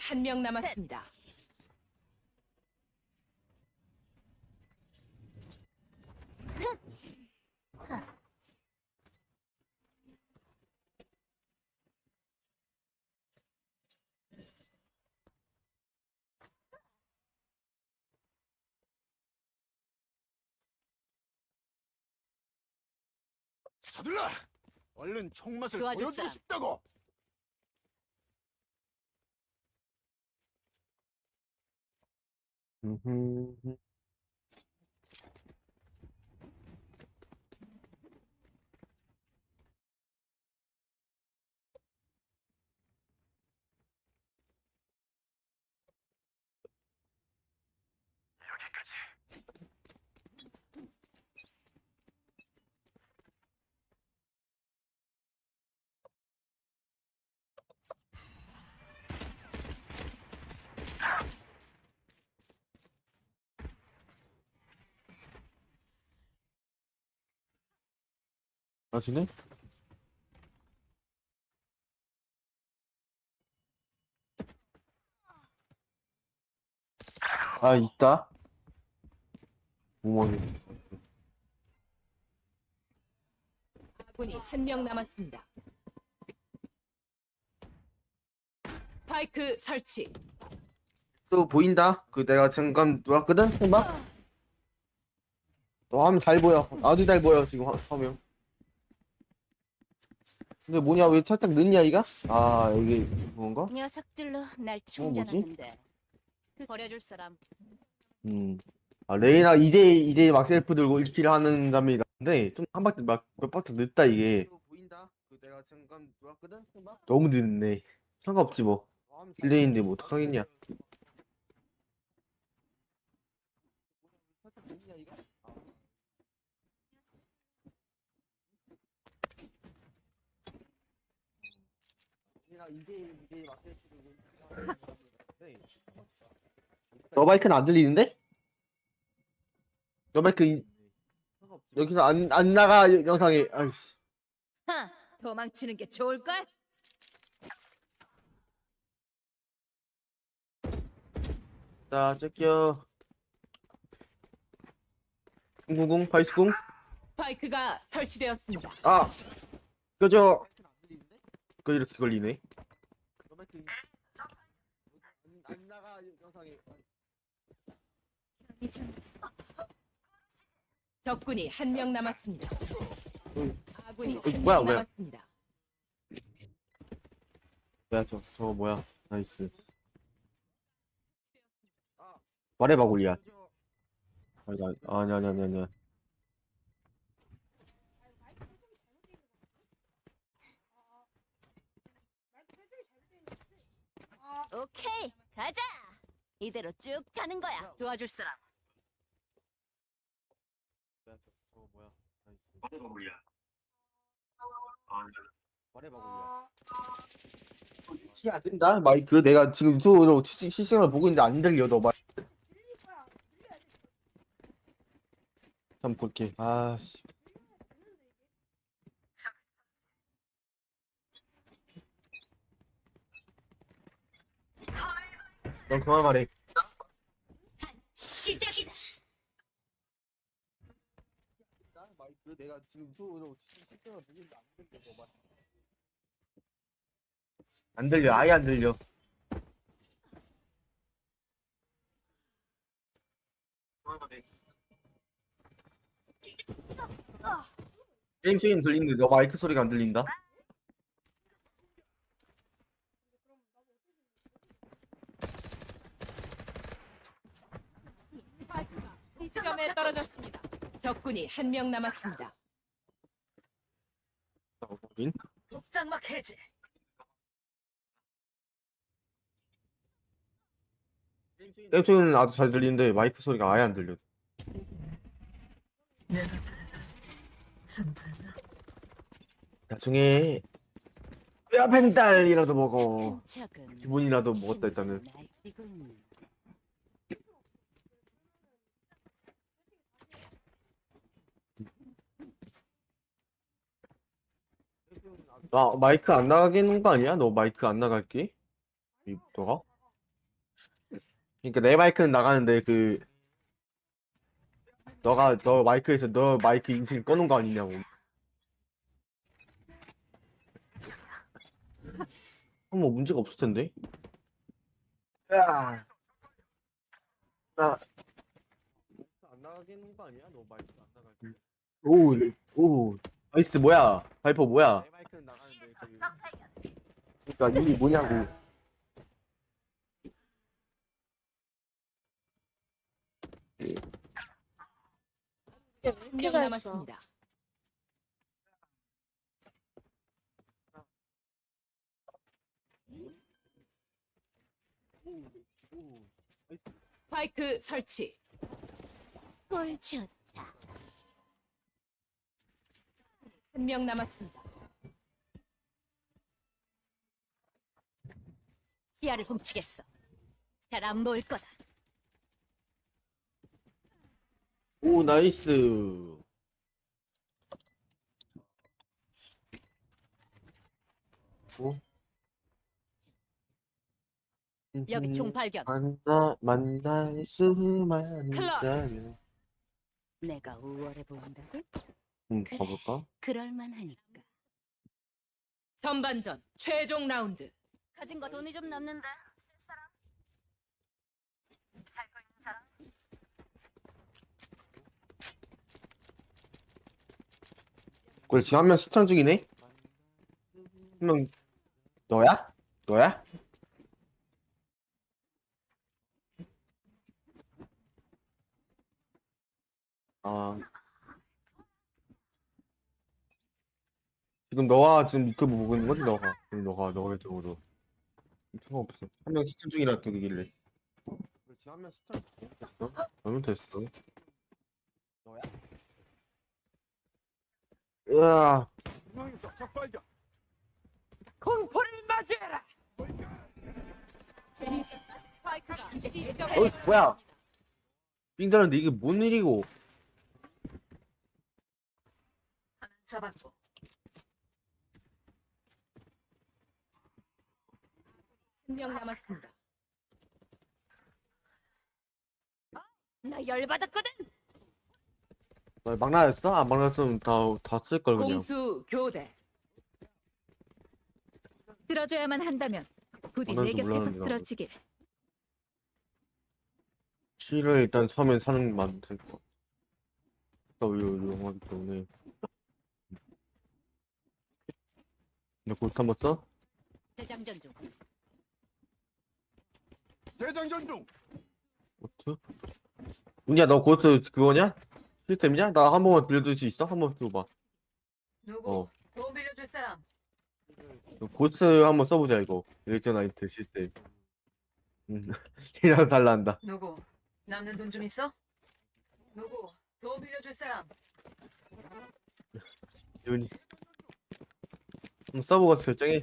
한 명 남았습니다. 서둘러! 얼른 총맛을 도와줄 보여주고 사람. 싶다고! 음흠. 아, 지네? 아, 있다. 구멍이. 아군이 한 명 남았습니다. 스파이크 설치. 또 보인다? 그 내가 잠깐 누웠거든? 해봐. 너 하면 잘 보여. 아주 잘 보여, 지금 화- 화면. 근데 뭐냐, 왜 살짝 늦냐, 이가? 아, 여기, 그건가? 녀석들로 날 뭐지? 충전하는데 버려줄 사람 음. 아, 레이나 2대, 2대 막셀프 들고 1킬 하는 사람이 나는데, 좀 한 바퀴 막, 몇 바퀴 늦다, 이게. 보인다? 그 내가 잠깐? 해봐. 너무 늦네. 상관없지, 뭐. 딜레이인데 뭐, 어떡하겠냐. 살짝 늦냐, 이가? 아. 레 이나 2대, 2대 막셀프 들고 1킬 하는 사람이 나는데, 너 마이크는 안 들리는데? 너 마이크 이- 여기서 안, 안 나가 여- 영상에 아이씨 하 도망치는 게 좋을걸? 자 째껴 000 파이스궁 스파이크가 설치되었습니다. 아 그저 그 이렇게 걸리네 안, 안 나가 적군이 한 명 남았습니다. 아군이 어이, 한 뭐야, 명 뭐야. 남았습니다. 뭐야 저 저거 뭐야 나이스 말해봐 골리야 아니 아니 아니 아니 아니 오케이 가자! 이대로 쭉 가는 거야. 도와줄 사람. 뭐야, 저- 저거 뭐야 나이스 말해봐 골리야. 말해봐 골리야. 시안 된다. 마이크 내가 지금 유튜브로 시- 실시간으로 보고 있는데 안 들려 너 말. 한번 볼게. 아 씨 넌 그만 말해. 시작이다. 마이크 내가 지금 보고 있는데 안 들려. 안 아예 안 들려. 게임 게임 들리는데 너 마이크 소리가 안 들린다 스파이크가 C점에 떨어졌습니다. 적군이 한 명 남았습니다. 어, 확인. 독장막 해제. 소리는 아주 잘 들리는데 마이크 소리가 아예 안 들려 나중에 야 벤달이라도 먹어 기분이라도 먹었다 일단은 날뛰군. 아 마이크 안 나가게 해놓은 거 아니야? 너 마이크 안 나갈게? 이- 너가? 그러니까 내 마이크는 나가는데 그 너가 너 마이크에서 너 마이크 인식 꺼놓은 거 아니냐고. 그럼 뭐 문제가 없을 텐데. 야. 나. 안 나가게 하는 거 아니야? 너 마이크 안 나가게. 오, 오. 아이스 뭐야? 바이퍼 뭐야? 내 마이크는 나가는데 그. 그러니까 이게 뭐냐고. 한 이렇게 명 잘했어. 남았습니다. 스파이크 설치. 꼴 좋다. 한 명 남았습니다. 시야를 훔치겠어. 잘안 보일 거다. 오 나이스. 오. 여기 총 발견. 만나 만날 수만 클럽. 있다면. 내가 우월해 보인다고? 음 가볼까? 그럴만하니까. 전반전 최종 라운드. 가진 거 돈이 좀 남는데. 그래 지금 한명 시청 중이네. 한 명 너야? 너야? 아 지금 너가 지금 유튜브 보고 있는 거지 너가 지금 너가 너가 유튜브로 상관없어 한 명 시청 중이라 그러길래 지금 한명 시청 됐어? 됐어 너야? 으아 중앙에서 적발견. 공포를 맞이해라. 이제 C점에 어이, 뭐야? 삥 달았는데 이게 뭔 일이고 잡았고. 한 명 남았습니다. 나 열받았거든. 어, 막 나였어? 안 막 나였으면 다다 쓸 걸 그냥 공수 교대. 들어줘야만 한다면 부디 오늘도 내 곁에서 나도. 들어주길. 치를 일단 처음엔 사는 게 맞을 것 같아 또 이용하기 때문에 근데 곧 한번 써? 대장전 중. 대장전 중. 고트? 은야 너 고트 그거냐? 시스템이냐? 나 한 번만 빌려줄 수 있어? 한 번 써봐 누구? 어 돈 빌려줄 사람. 고트 한번 써보자 이거 일전나이트 시스템 음 이라도 달라한다 누구? 남는 돈 좀 있어? 누구? 돈 빌려줄 사람. 윤이 한번 써보고 결정해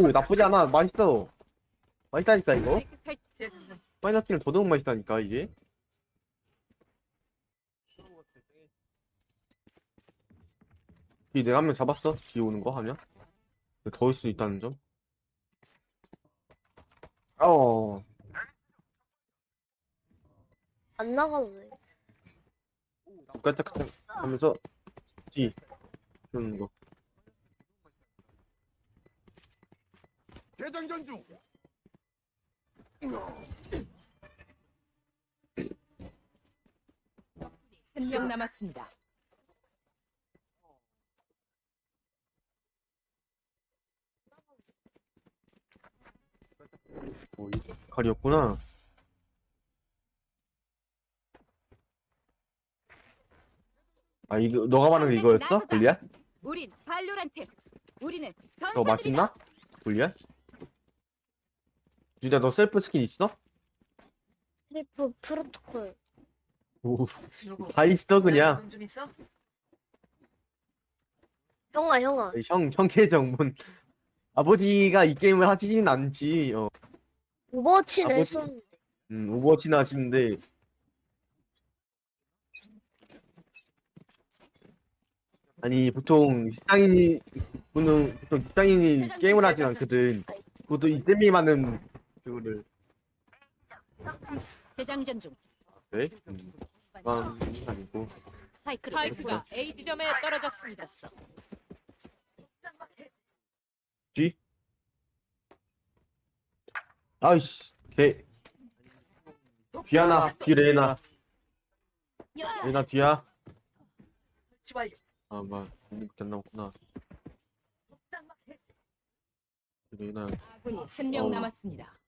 오 나쁘지 않아. 맛있어. 맛있다니까 이거. 대장전. 파인애플은 더더욱 맛있다니까 이게. 이 내가 한 명 잡았어? 뒤 오는 거 하면? 더울 수 있다는 점? 어. 안 나가도 돼. 깔짝깔짝 하면서 뒤. 그러는 거 대장전 중. 한 명 남았습니다. 어, 이 칼이었구나 아 이거 너가 말하는 게 이거였어? 볼리야? 우린 발로란트. 우리는 너 선수들이다. 맛있나? 볼리야? 유나 너 셀프 스킨 있어? 트리프 프로토콜 오, 이러고 다 있어 그냥. 좀 있어? 형아 형아 네, 형 형계 정문. 아버지가 이 게임을 하시진 않지. 어, 오버워치는 했었는데 음, 오버워치는 하시는데. 아니 보통 직장인이 보통 보통 직장인이 게임을 하진 않거든. 그것도 이때미만은 그거를 재장전 중. 네? 음, 아니고 파이크를 파이크가 A 지점에 떨어졌습니다. G 아이씨 개 뒤하나 뒤 레나. 레나 뒤야 이렇게 안 나왔구나 레나 아군이 한 명 어. 남았습니다.